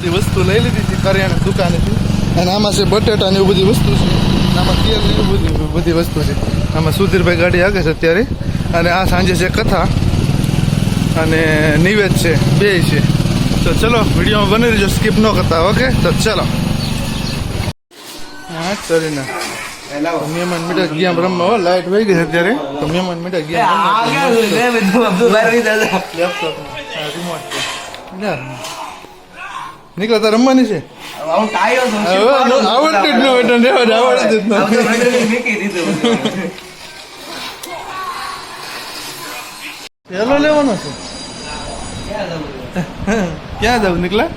બધી વસ્તુ લઈ લીધી હતી કરિયાણા દુકાનેથી. અને આમાં છે બટેટા ને એવું બધી વસ્તુ છે. આમાં તેલ ને એવું બધી બધી વસ્તુ છે. આમાં સુધીરભાઈ ગાડી આગળ છે અત્યારે. અને આ સાંજે છે કથા. અને નિવેદ છે. બે છે. તો ચલો વિડીયોમાં બની રહેજો. સ્કીપ ન કરતા ઓકે? તો ચલો. હા ચરીને તો મહેમાન મીઠા ગયા હો લાઈટ વહી ગઈ છે અત્યારે. તો મહેમાન મીઠા ગયા રમવા. લેપટોપમાં હા રિમોટ છે. લે. નીકળો તાર રમવાની છે? આવડતું જ ન હોય તો આવડતું જ ન પેલો લેવાનો છે? ક્યાં જવું નીકળા?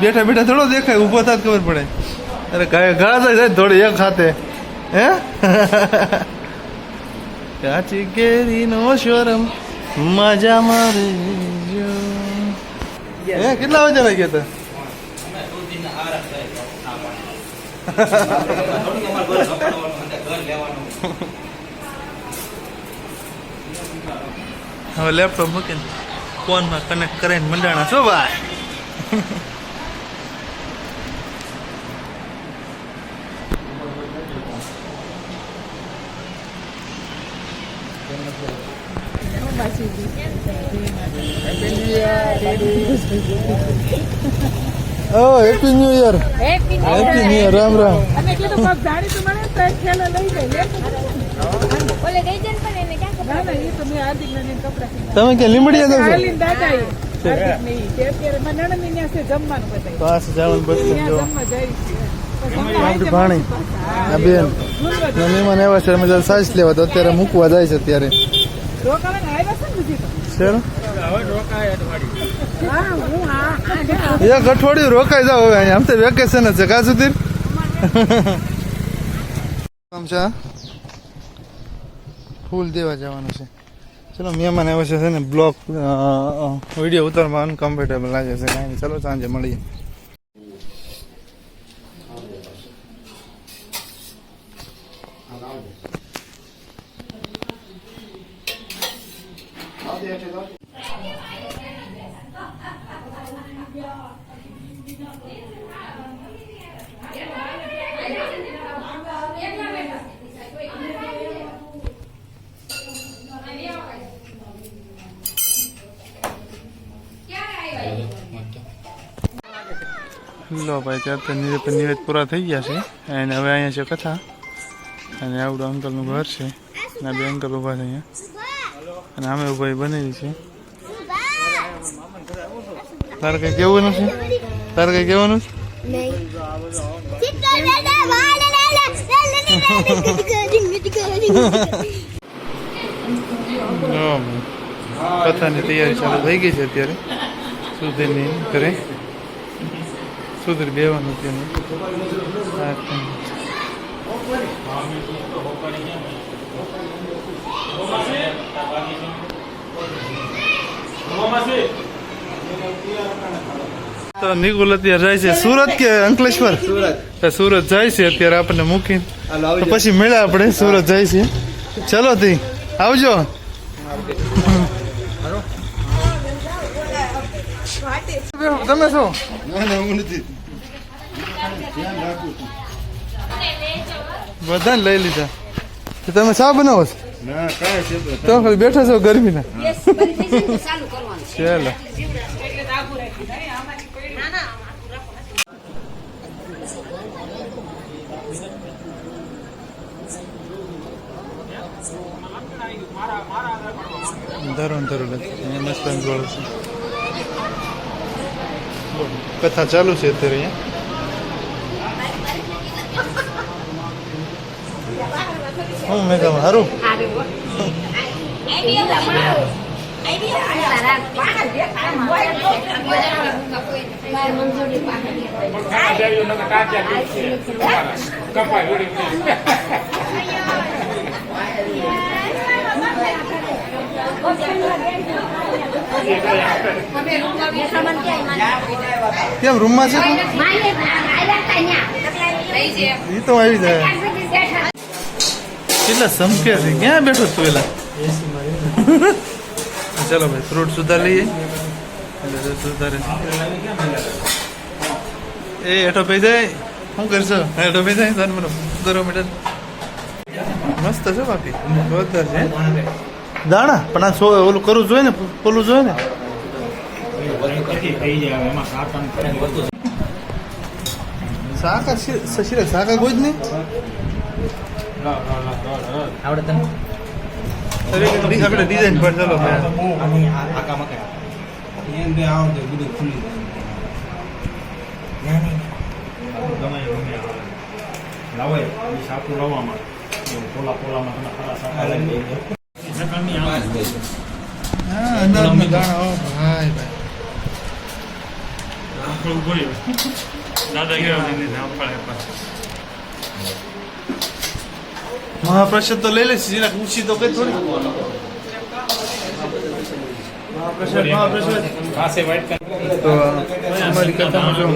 બેઠા બેઠા થોડો દેખાય ઊભો થાય ખબર પડે. અરે ગળા તો જાય થોડી એક હાથે. હે? કાચી કેરી નો શોરમ મજા મારે જો. હે કેટલા વાગે વાગ્યા હતા હવે લેપટોપ મૂકીને ફોનમાં કનેક્ટ કરીને મંડાણા છો ભાઈ? ઓ happy new year happy happy new year Ram Ram. અને એટલે તો કોક જાણીતું તો મને તો ખેલો લઈ જાય લે. ઓલે ગઈ જન પણ એને ક્યાં ના ના એ તો મેં હાર્દિક ને કપડા તમે કે લીમડિયા જાવ હાલીન દાદા એ હાર્દિક ને તે અત્યારે મારા નણંદની ન્યા છે જમવાનું બધાય. પાસ જવાનું બસ જો. જમવા જાય છે. ભાણી આ બેન. ના મહેમાન આવ્યા છે અમે જરા સાઈઝ લેવા તો અત્યારે મૂકવા જાય છે અત્યારે. રોકાવા આવ્યા છે ને બીજી તો. છે એક અઠવાડિયું રોકાઈ જાવ હવે અહીંયા. આમ તો વેકેશન જ છે. કા સુધી? આમ છે ફૂલ દેવા જવાનું છે. ચલો મહેમાન આવ્યો છે છે ને? બ્લોક વીડિયો ઉતારવામાં અનકમ્ફર્ટેબલ લાગે છે. કાંઈ ચલો સાંજે મળીએ. લો ભાઈ, ત્યાં તો નિવેદ નિવેદ પૂરા થઈ ગયા છે. અને હવે અહીંયા છે કથા. અને આવડું અંકલનું ઘર છે. અને બે અંકલ ઊભા છે અહીંયા. અને અમે ઊભા બનેલી છે. તારે કઈ કેવું નથી? તારે કઈ ભાઈ. કથાની તૈયારી ચાલુ થઈ ગઈ છે અત્યારે. સુધીરની ઘરે. સુધીર બેવાનું તેનું કેમ. તો નિકુલ અત્યારે જાય છે સુરત કે અંકલેશ્વર? સુરત. સુરત જાય છે અત્યારે આપણને મૂકીને. તો પછી મળ્યા આપણે સુરત જાય છે. ચલો તી આવજો. તમે શું બધાને લઈ લીધા. તમે શા બનાવો છો? તો ખાલી બેઠા છો ગરમીના. ચાલો ધરો ને ધરો અહીંયા કથા ચાલુ છે અત્યારે અહીંયા. હું મેં કહ્યું હારું કેમ, રૂમમાં છે એ તો આવી જાય. કેટલા સમકે છે? ક્યાં બેઠો તું એલા ચલો ભાઈ ફ્રૂટ સુધાર લઈએ. એ હેઠો પી જાય. શું કરશો? હેઠો પી જાય. તાર મને દરો મીટર. મસ્ત છે બાકી. જોરદાર છે. દાણા? પણ આ સો ઓલું કરવું જોઈએ ને? પેલું જોઈએ ને? શાકા શશીરે શાકા કોઈ જ નહીં? આવડે તને? આપણે ડિઝાઇન પર ચાલો મહાપ્રસાદ તો લઈ લે સીધા ઊંચી તો કઈ થોડી. મહાપ્રસાદ મહાપ્રસાદ. તો અમારી કથામાં જો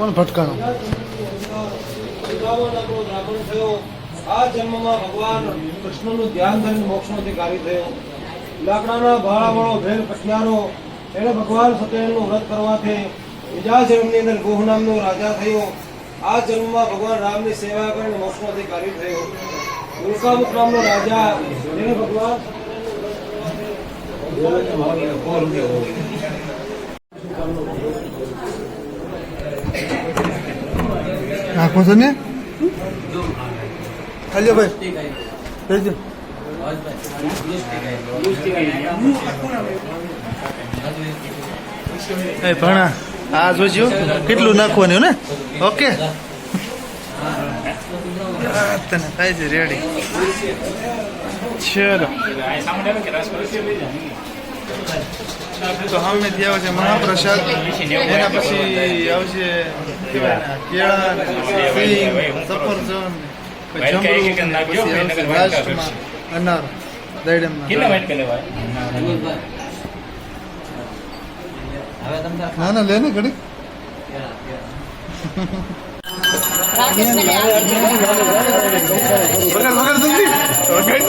કોણ ભટકાણો? આ જન્મમાં ભગવાન કૃષ્ણનું ધ્યાન કરીને મોક્ષનો અધિકારી થયો. લાકડાના ભાળાવાળો ભેર પટિયારો એને ભગવાન સત્યનું વ્રત કરવાથી બીજા જન્મની અંદર ગોહ નામનો રાજા થયો. આ જન્મમાં ભગવાન રામની સેવા કરીને મોક્ષનો અધિકારી થયો. ઉલ્કામુખ નામનો રાજા જેને ભગવાન છો ને હાલ્યો ભાઈ લેજો એ ભણા આ જોજો કેટલું નાખવાનું ને ઓકે તને થાય છે રેડી ચલો તો સામેથી આવે છે મહાપ્રસાદ. એના પછી આવશે કેળા સિંગ સફરજન આવશે અનાર ના ના લે ને ઘડી વગર વગર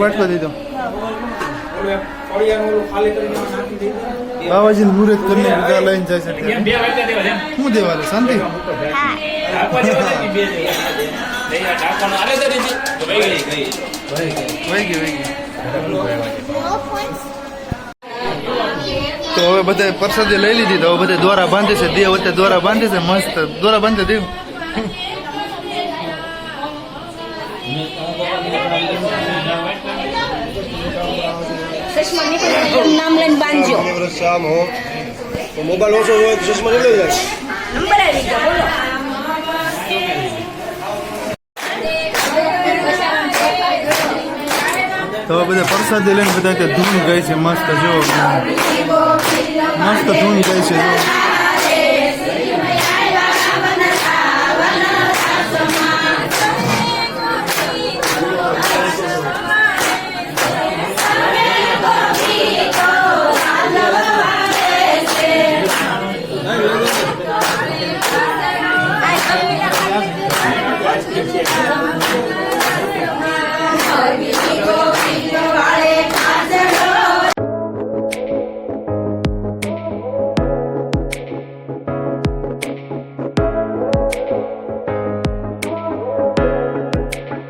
બાટકો દીધો. બાબાજી મુહૂર્ત કરીને બધા લઈને જાય છે શું દેવાનું શાંતિ? વહી ગઈ વહી ગઈ. તો હવે બધા પ્રસાદી લઈ લીધી તો હવે બધા દોરા બાંધે છે. દેવ વચ્ચે દોરા બાંધે છે. મસ્ત દોરા બાંધે દેવ. તો મોબાઈલ ઓછો હોય તો ચશ્મા લઈ જાય. નંબર આવી ગયો બોલો. તો હવે બધા પ્રસાદી લઈને બધા ધૂમ ગઈ છે. મસ્ત જો. મસ્ત ધૂન ગાય છે જો